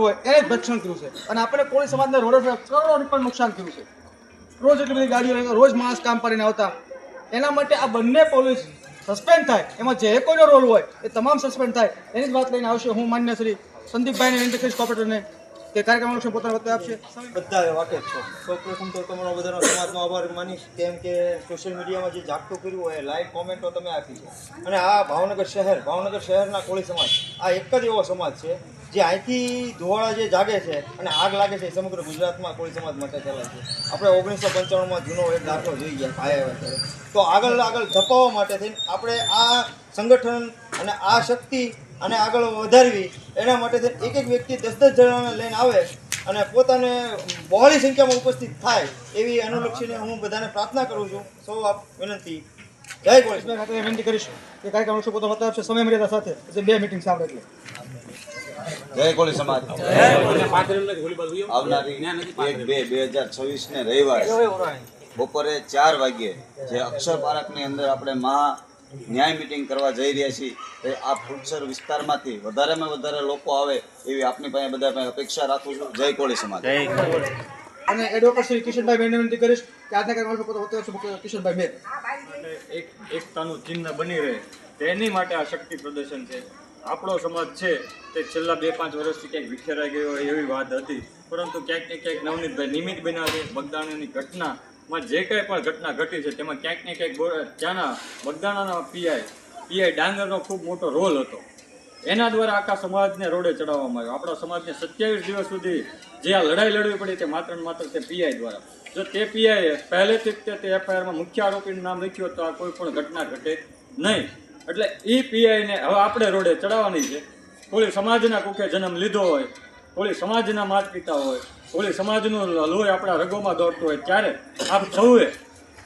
હોય, એને જ ભક્ષણ કર્યું છે. અને આપણે કોળી સમાજને રોડે પર પણ નુકસાન કર્યું છે. રોજ એટલી બધી ગાડીઓ રોજ માણસ કામ કરીને આવતા. એના માટે આ બંને પોલીસ સસ્પેન્ડ થાય. એમાં જે કોઈનો રોલ હોય, એ તમામ સસ્પેન્ડ થાય. એની જ વાત લઈને આવશે હું માન્ય શ્રી સંદીપભાઈને વિનંતી કરીશ કે કાર્યક્રમ વિશે પોતાનો વક્તવ્ય આપશે? બધા વાકેફ છો. સૌપ્રથમ તો તમારો બધાનો સમાજનો આભાર માનીશ. કેમ કે સોશિયલ મીડિયામાં જે જાગતું કર્યું હોય લાઈવ કોમેન્ટો તમે આપી છે. અને આ ભાવનગર શહેર, ભાવનગર શહેરના કોળી સમાજ, આ એક જ એવો સમાજ છે, જે અહીંથી ધોવાળા જે જાગે છે અને આગ લાગે છે એ સમગ્ર ગુજરાતમાં કોળી સમાજ માટે ચલાય છે. આપણે ઓગણીસો પંચાણુંમાં જૂનો એક દાખલો જોઈ ગયા, ભાઈ આવ્યા ત્યારે. તો આગળ આગળ ધપાવવા માટે થઈને આપણે આ સંગઠન અને આ શક્તિ અને આગળ વધારવી. એના માટે એક એક વ્યક્તિ દસ દસ જણાને લઈને આવે અને પોતાને બહોળી સંખ્યામાં ઉપસ્થિત થાય એવી અનુલક્ષીને હું બધાને પ્રાર્થના કરું છું. સૌ આપ વિનંતી. જય સમાજ. ખાતે વિનંતી કરીશું કે કાર્યક્રમ શું પોતાનો મતલબ છે સમય મર્યાદા સાથે જે બે મિટિંગ છે આપણે એટલે. જય કોળી સમાજ. આવનારી એક બે બે હજાર છવ્વીસ ને રવિવાર બપોરે ચાર વાગ્યે જે અક્ષર પાર્કની અંદર આપણે મહા ન્યાય મિટિંગ કરવા જઈ રહ્યા છીએ આ ફૂલસર વિસ્તારમાંથી વધારેમાં વધારે લોકો આવે એવી આપની પાસે બધા પાસે અપેક્ષા રાખું છું. જય કોળી સમાજ. અને એડવોકેટ શ્રી કિશનભાઈ મેં વિનંતી કરીશ કે આજના કાર્યક્રમ વિશે પોતાનો વક્તવ્ય કિશનભાઈ મેં એક એકતાનું ચિહ્ન બની રહે. તેની માટે આ શક્તિ પ્રદર્શન છે. આપણો સમાજ છે તે છેલ્લા બે પાંચ વર્ષથી ક્યાંક વિખેરાઈ ગયો હોય એવી વાત હતી. પરંતુ ક્યાંક ને ક્યાંક નવનીતભાઈ નિમિત્ત બનાવે છે. બગદાણાની ઘટનામાં જે કંઈ પણ ઘટના ઘટી છે, તેમાં ક્યાંક ને ક્યાંક ત્યાંના બગદાણાના પીઆઈ પીઆઈ ડાંગરનો ખૂબ મોટો રોલ હતો. એના દ્વારા આખા સમાજને રોડે ચડાવવામાં આવ્યો. આપણા સમાજને સત્યાવીસ દિવસ સુધી જે આ લડાઈ લડવી પડી તે માત્ર ને માત્ર તે પીઆઈ દ્વારા. જો તે પીઆઈએ પહેલેથી જ તે- એફઆઈઆરમાં મુખ્ય આરોપીનું નામ લખ્યું તો આ કોઈ પણ ઘટના ઘટે નહીં. એટલે એ પીઆઈને હવે આપણે રોડે ચડાવવાની છે. કોઈ સમાજના કુખે જન્મ લીધો હોય કોળી સમાજના માત પિતા હોય, ઓલી સમાજનું લોહી આપણા રગોમાં દોડતું હોય, ત્યારે આપ સૌએ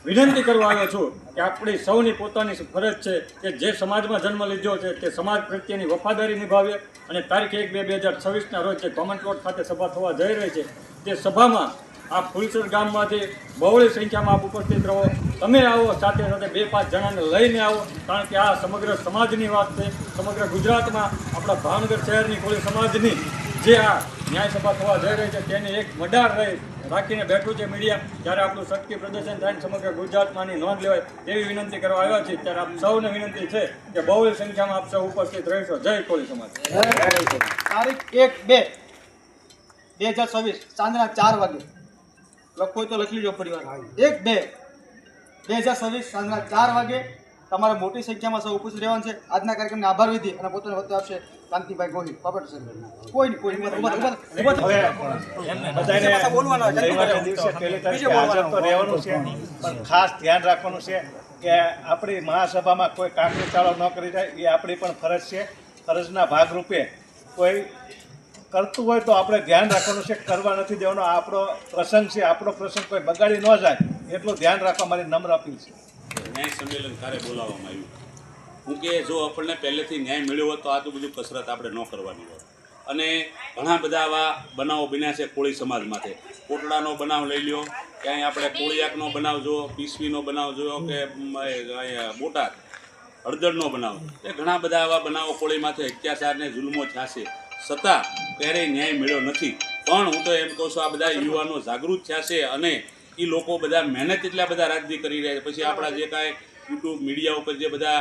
વિનંતી કરવા આવ્યો છું કે આપણી સૌની પોતાની ફરજ છે કે જે સમાજમાં જન્મ લીધો છે તે સમાજ પ્રત્યેની વફાદારી નિભાવીએ. અને તારીખ એક બે બે હજાર છવ્વીસના રોજ જે કોમન કોર્ટ ખાતે સભા થવા જઈ રહી છે, તે સભામાં આ ફૂલસર ગામમાંથી બહોળી સંખ્યામાં આપ ઉપસ્થિત રહો. તમે આવો, સાથે સાથે બે પાંચ જણાને લઈને આવો, કારણ કે આ સમગ્ર સમાજની વાત છે. સમગ્ર ગુજરાતમાં આપણા ભાવનગર શહેરની કોઈ સમાજની જે આ ન્યાય સભા થવા જઈ રહી છે, તેની એક મડાર રહી રાખીને બેઠું છે મીડિયા ત્યારે આપણું શક્તિ પ્રદર્શન થાય સમગ્ર ગુજરાતમાંની નોંધ લેવાય, તેવી વિનંતી કરવા આવ્યા છે ત્યારે આપ સૌને વિનંતી છે કે બહુ સંખ્યામાં આપ સૌ ઉપસ્થિત રહીશો. જય કોળી સમાજ. તારીખ એક બે બે હજાર ચોવીસ સાંજના ચાર વાગે. લખો તો લખી લેજો પરિવાર એક બે. બે હજાર છવ્વીસ સાંજના ચાર વાગે તમારે મોટી સંખ્યામાં સૌ ઉપસ્થિત રહેવાનું છે. આજના કાર્યક્રમને આભાર વિધિ અને પોતાનો વક્તવ્ય આપશે કાંતિભાઈ ગોહિલ. પાપડ સર કોઈ નહીં કોઈ રહેવાનું છે. પણ ખાસ ધ્યાન રાખવાનું છે કે આપણી મહાસભામાં કોઈ કામની ચાળો ન કરી જાય. એ આપણી પણ ફરજ છે. ફરજના ભાગરૂપે કોઈ કરતું હોય તો આપણે ધ્યાન રાખવાનું છે, કરવા નથી દેવાનો. આપણો પ્રસંગ છે, આપણો પ્રસંગ કોઈ બગાડી ન જાય, એટલું ધ્યાન રાખવા મારી નમ્ર અપીલ છે. ન્યાય સંમેલન ક્યારે બોલાવવામાં આવ્યું? હું કે જો આપણને પહેલેથી ન્યાય મળ્યો હોત તો આ તો બધું કસરત આપણે ન કરવાની હોત અને ઘણા બધા આવા બનાવો બન્યા છે કોળી સમાજ માટે. કોટડાનો બનાવ લઈ લ્યો, ક્યાંય આપણે કોળિયાકનો બનાવ જોયો પીસવીનો બનાવ જોયો કે બોટાદ, હળદરનો બનાવ. એ ઘણા બધા આવા બનાવો કોળીમાંથી અત્યાચારને જુલ્મો થયા છે. છતાં ક્યારેય ન્યાય મળ્યો નથી. પણ હું તો એમ કહું છું આ બધા યુવાનો જાગૃત થયા છે અને એ લોકો બધા મહેનત એટલા બધા રાજ્ય કરી રહ્યા છે. પછી આપણા જે કાંઈ યુટ્યુબ મીડિયા ઉપર જે બધા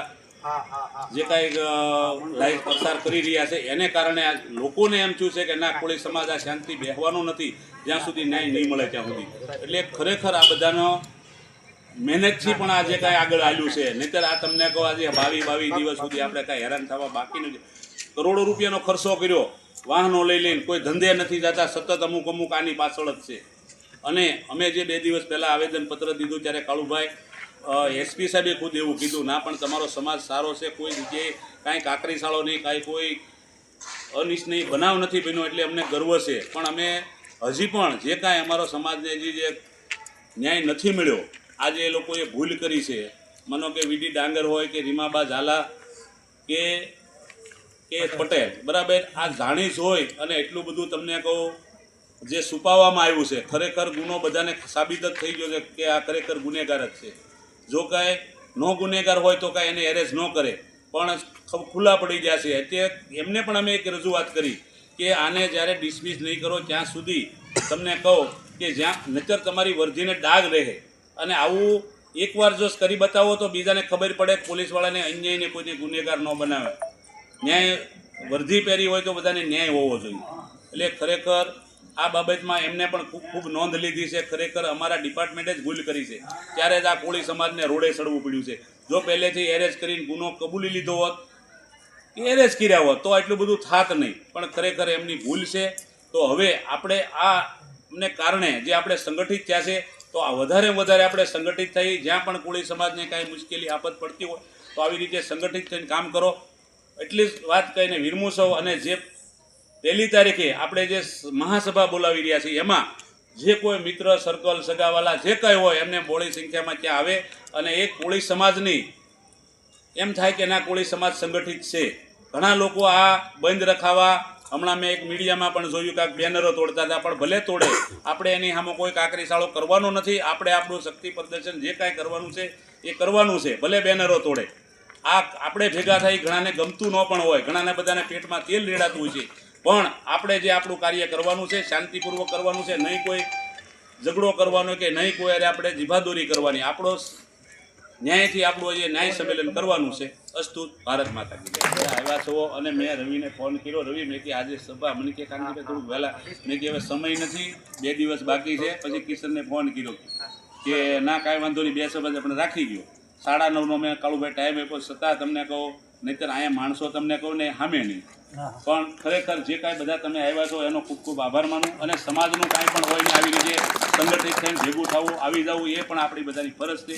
જે કાંઈ લાઈવ પ્રસાર કરી રહ્યા છે એને કારણે આ લોકોને એમ થયું છે કે ના કોળી સમાજ આ શાંતિ બેહવાનો નથી. જ્યાં સુધી ન્યાય નહીં મળે ત્યાં સુધી. એટલે ખરેખર આ બધાનો મહેનતથી પણ આજે કાંઈ આગળ આવ્યું છે નહીતર આ તમને કહો આજે બાવી બાવી દિવસ સુધી આપણે કાંઈ હેરાન થવા બાકી નથી. કરોડો રૂપિયાનો ખર્ચો કર્યો. વાહનો લઈ લઈને કોઈ ધંધે નથી જતા, સતત અમુક અમુક આની પાછળ જ છે. અને અમે જે બે દિવસ પહેલાં આવેદનપત્ર દીધું ત્યારે કાળુભાઈ એસપી સાહેબે ખુદ એવું કીધું, ના, પણ તમારો સમાજ સારો છે, કોઈ જગ્યાએ કાંઈ કાકરી શાળો નહીં, કાંઈ કોઈ અનિચ્છનીય બનાવ નથી બન્યો એટલે અમને ગર્વ છે. પણ અમે હજી પણ જે કાંઈ અમારો સમાજને હજી જે ન્યાય નથી મળ્યો, આજે એ લોકોએ ભૂલ કરી છે. માનો કે વીડી ડાંગર હોય કે રીમાબા ઝાલા કે કે પટેલ, બરાબર? આ જાણીશ હોય અને એટલું બધું તમને કહું, જે છુપાવવામાં આવ્યું છે, ખરેખર ગુનો બધાને સાબિત જ થઈ ગયો છે કે આ ખરેખર ગુનેગાર જ છે. જો કાંઈ નો ગુનેગાર હોય તો કાંઈ એને એરેસ્ટ ન કરે. પણ ખુલ્લા પડી ગયા છે. એટલે એમને પણ અમે એક રજૂઆત કરી કે આને જ્યારે ડિસમિસ નહીં કરો ત્યાં સુધી તમને કહો કે જ્યાં નચર તમારી વર્ધીને ડાઘ રહે. અને આવું એકવાર જો કરી બતાવો તો બીજાને ખબર પડે, પોલીસવાળાને અન્યાયને કોઈને ગુનેગાર ન બનાવે. ન્યાય વર્ધી પહેરી હોય તો બધાને ન્યાય હોવો જોઈએ. એટલે ખરેખર આ બાબતમાં એમને પણ ખૂબ ખૂબ નોંધ લીધી છે. ખરેખર અમારા ડિપાર્ટમેન્ટે જ ભૂલ કરી છે. ત્યારે જ આ કોળી સમાજને રોડે ચડવું પડ્યું છે. જો પહેલેથી એરેસ્ટ કરીને ગુનો કબૂલી લીધો હોત એરેસ્ટ કર્યા હોત, તો આટલું બધું થાત નહીં. પણ ખરેખર એમની ભૂલ છે. તો હવે આપણે આ ને કારણે જે આપણે સંગઠિત થયા છે, તો આ વધારે વધારે આપણે સંગઠિત થઈ, જ્યાં પણ કોળી સમાજને કાંઈ મુશ્કેલી, આફત પડતી હોય, તો આવી રીતે સંગઠિત થઈને કામ કરો. એટલી વાત કહીને વિરમુસવ અને જે પહેલી તારીખે આપણે જે મહાસભા બોલાવી રહ્યા છીએ, એમાં જે કોઈ મિત્ર, સર્કલ, સગાવાલા જે કંઈ હોય, એમને બોળી સંખ્યામાં ત્યાં આવે અને એ કોળી સમાજની, એમ થાય કે ના કોળી સમાજ સંગઠિત છે. ઘણા લોકો આ બંધ રખાવા, હમણાં મેં એક મીડિયામાં પણ જોયું કે આ બેનરો તોડતા હતા, પણ ભલે તોડે, આપણે એની સામે કોઈ કાકરી શાળો કરવાનો નથી, આપણે આપણું શક્તિ પ્રદર્શન જે કાંઈ કરવાનું છે, એ કરવાનું છે, ભલે બેનરો તોડે. આ આપણે ભેગા થઈ ઘણાને ગમતું ન પણ હોય. ઘણાને બધાને પેટમાં તેલ રેડાતું હોય છે. પણ આપણે જે આપણું કાર્ય કરવાનું છે, શાંતિપૂર્વક કરવાનું છે, નહીં કોઈ ઝઘડો કરવાનો કે નહીં કોઈ અરે આપણે જીભાદોરી કરવાની. આપણો ન્યાયથી આપણું જે ન્યાય સંમેલન કરવાનું છે. અસ્તુ ભારત માતા આવ્યા છો અને મેં રવિને ફોન કર્યો. રવિ, મેં કે આજે સભા. મને કે કારણ કે થોડુંક વહેલા. મેં કે હવે સમય નથી. બે દિવસ બાકી છે. પછી કિશનને ફોન કર્યો કે, ના, કાંઈ વાંધો નહીં. બે સભા આપણે રાખી ગયો. સાડા નવનો મેં કાળુભાઈ ટાઈમ આપ્યો છતાં તમને કહું નહીંતર અહીંયા માણસો તમને કહું ને સામે નહીં. પણ ખરેખર જે કાંઈ બધા તમે આવ્યા છો એનો ખૂબ ખૂબ આભાર માનું અને સમાજનું કાંઈ પણ હોય ને આવી રીતે સંગઠિત થઈને ભેગું થવું આવી જવું એ પણ આપણી બધાની ફરજ છે.